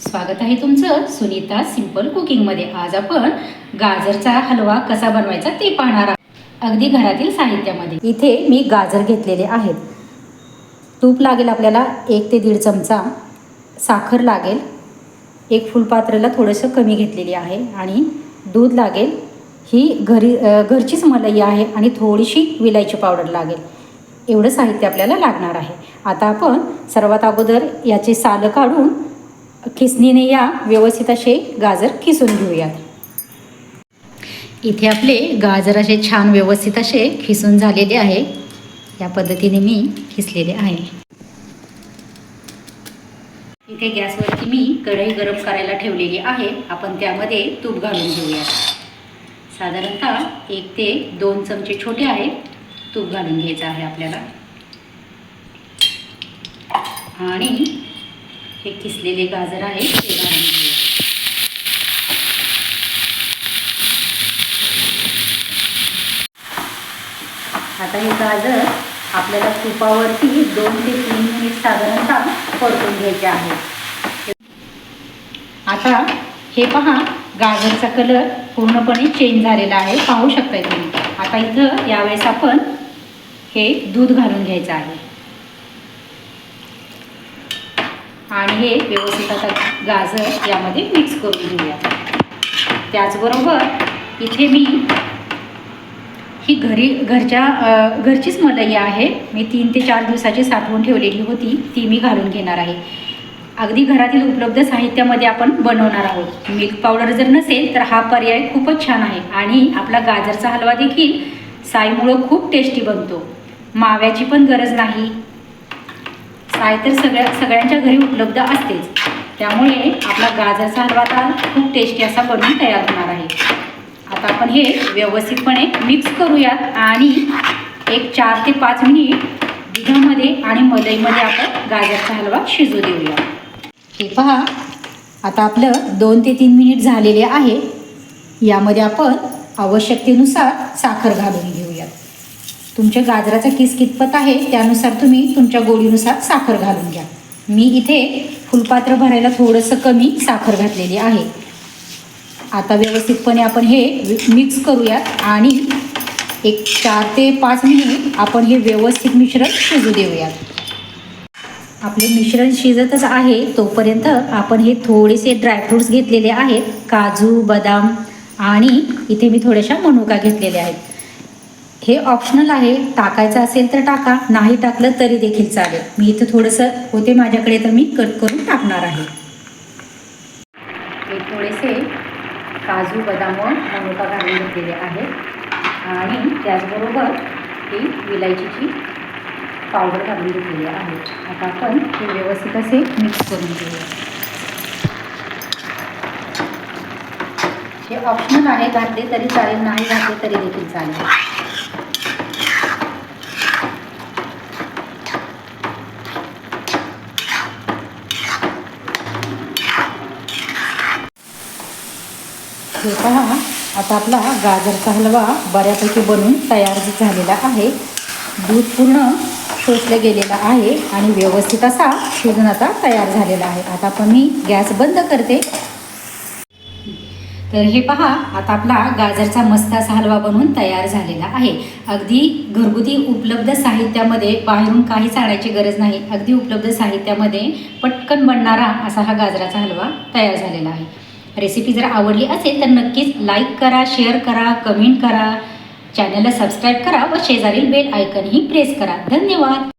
स्वागत आहे तुमचं सुनीता सिंपल कुकिंगमध्ये आज आपण गाजरचा हलवा कसा बनवायचा ते पाहणार आहोत. अगदी घरातील साहित्यामध्ये. इथे मी गाजर घेतलेले आहेत. तूप लागेल आपल्याला एक ते दीड चमचा. साखर लागेल. एक फुलपात्राला थोडंसं कमी घेतलेली आहे. आणि दूध लागेल. ही घरी घरचीच मलई आहे आणि थोडीशी विलायची पावडर लागेल. एवढं साहित्य आपल्याला लागणार आहे. आता आपण सर्वात अगोदर याचे सालं काढून खिसणीने या व्यवस्थित असे गाजर खिसून घेऊयात. इथे आपले गाजर असे छान व्यवस्थित असे खिसून झालेले आहे. या पद्धतीने मी खिसलेले आहे. इथे गॅसवरती मी कढई गरम करायला ठेवलेली आहे. आपण त्यामध्ये तूप घालून घेऊया साधारणतः एक ते दोन चमचे छोटे आहेत तूप घालून घ्यायचं आहे आपल्याला. आणि हे किसलेले गाजर आहे ते घालून घेऊया आता हे गाजर आपल्याला तुपावरती दोन ते तीन मिनिट साधारणतः परतून घ्यायचे आहे. आता हे पहा गाजरचा कलर पूर्णपणे चेंज झालेला आहे. पाहू शकताय तुम्ही. आता इथं यावेळेस आपण हे दूध घालून घ्यायचं आहे. आणि हे व्यवस्थित आता गाजर यामध्ये मिक्स करून घेऊया. त्याचबरोबर इथे मी ही घरी घरच्या घरचीच मलई आहे. मी तीन ते चार दिवसाची साठवून ठेवलेली होती. ती मी घालून घेणार आहे. अगदी घरातील उपलब्ध साहित्यामध्ये आपण बनवणार आहोत. मिल्क पावडर जर नसेल तर हा पर्याय खूपच छान आहे. आणि आपला गाजरचा हलवा देखील साईमुळं खूप टेस्टी बनतो. माव्याची पण गरज नाही. काय तर सगळ्या सगळ्यांच्या घरी उपलब्ध असतेच. त्यामुळे आपला गाजरचा हलवा आता खूप टेस्टी असा बनून तयार होणार आहे. आता आपण हे व्यवस्थितपणे मिक्स करूयात आणि एक चार ते पाच मिनिट दुधामध्ये आणि मलईमध्ये आपण गाजरचा हलवा शिजू देऊया हे पहा आता आपलं दोन ते तीन मिनिट झालेले आहे. यामध्ये आपण आवश्यकतेनुसार साखर घालून घेऊ. तुमच्या गाजराचा किस कितपत आहे त्यानुसार तुम्ही तुमच्या गोडीनुसार साखर घालून घ्या. मी इथे फुलपात्र भरायला थोडंसं कमी साखर घातलेली आहे. आता व्यवस्थितपणे आपण हे मिक्स करूयात आणि एक चार ते पाच मिनिट आपण हे व्यवस्थित मिश्रण शिजू देऊयात. आपले मिश्रण शिजतच आहे तोपर्यंत आपण हे थोडेसे ड्रायफ्रूट्स घेतलेले आहेत काजू बदाम आणि इथे मी थोड्याशा मनुका घेतलेल्या आहेत. हे ऑप्शनल आहे. टाकायचं असेल तर टाका. नाही टाकलं तरी देखील चालेल. मी इथं थोडंसं होते माझ्याकडे तर मी कट करून टाकणार आहे. हे थोडेसे काजू बदाम मनुका घालून घेतलेले आहेत. आणि त्याचबरोबर ही विलायचीची पावडर घालून घेतलेली आहे. आता आपण हे व्यवस्थित असे मिक्स करून घेऊया. हे ऑप्शनल आहे. घातले तरी चालेल. नाही घातले तरी देखील चालेल. हे पहा आता आपला गाजरचा हलवा बऱ्यापैकी बनून तयार झालेला आहे. दूध पूर्ण शोषलं गेलेलं आहे आणि व्यवस्थित असा शिजून आता तयार झालेला आहे. आता आपण मी गॅस बंद करते. तर हे पहा आता आपला गाजरचा मस्त असा हलवा बनवून तयार झालेला आहे. अगदी घरगुती उपलब्ध साहित्यामध्ये बाहेरून काहीच आणायची गरज नाही. अगदी उपलब्ध साहित्यामध्ये पटकन बनणारा असा हा गाजराचा हलवा तयार झालेला आहे. रेसिपी जर आवडली असेल तर नक्कीच लाईक करा शेअर करा कमेंट करा. चॅनलला सबस्क्राईब करा व शेजारील बेल आयकनही प्रेस करा. धन्यवाद.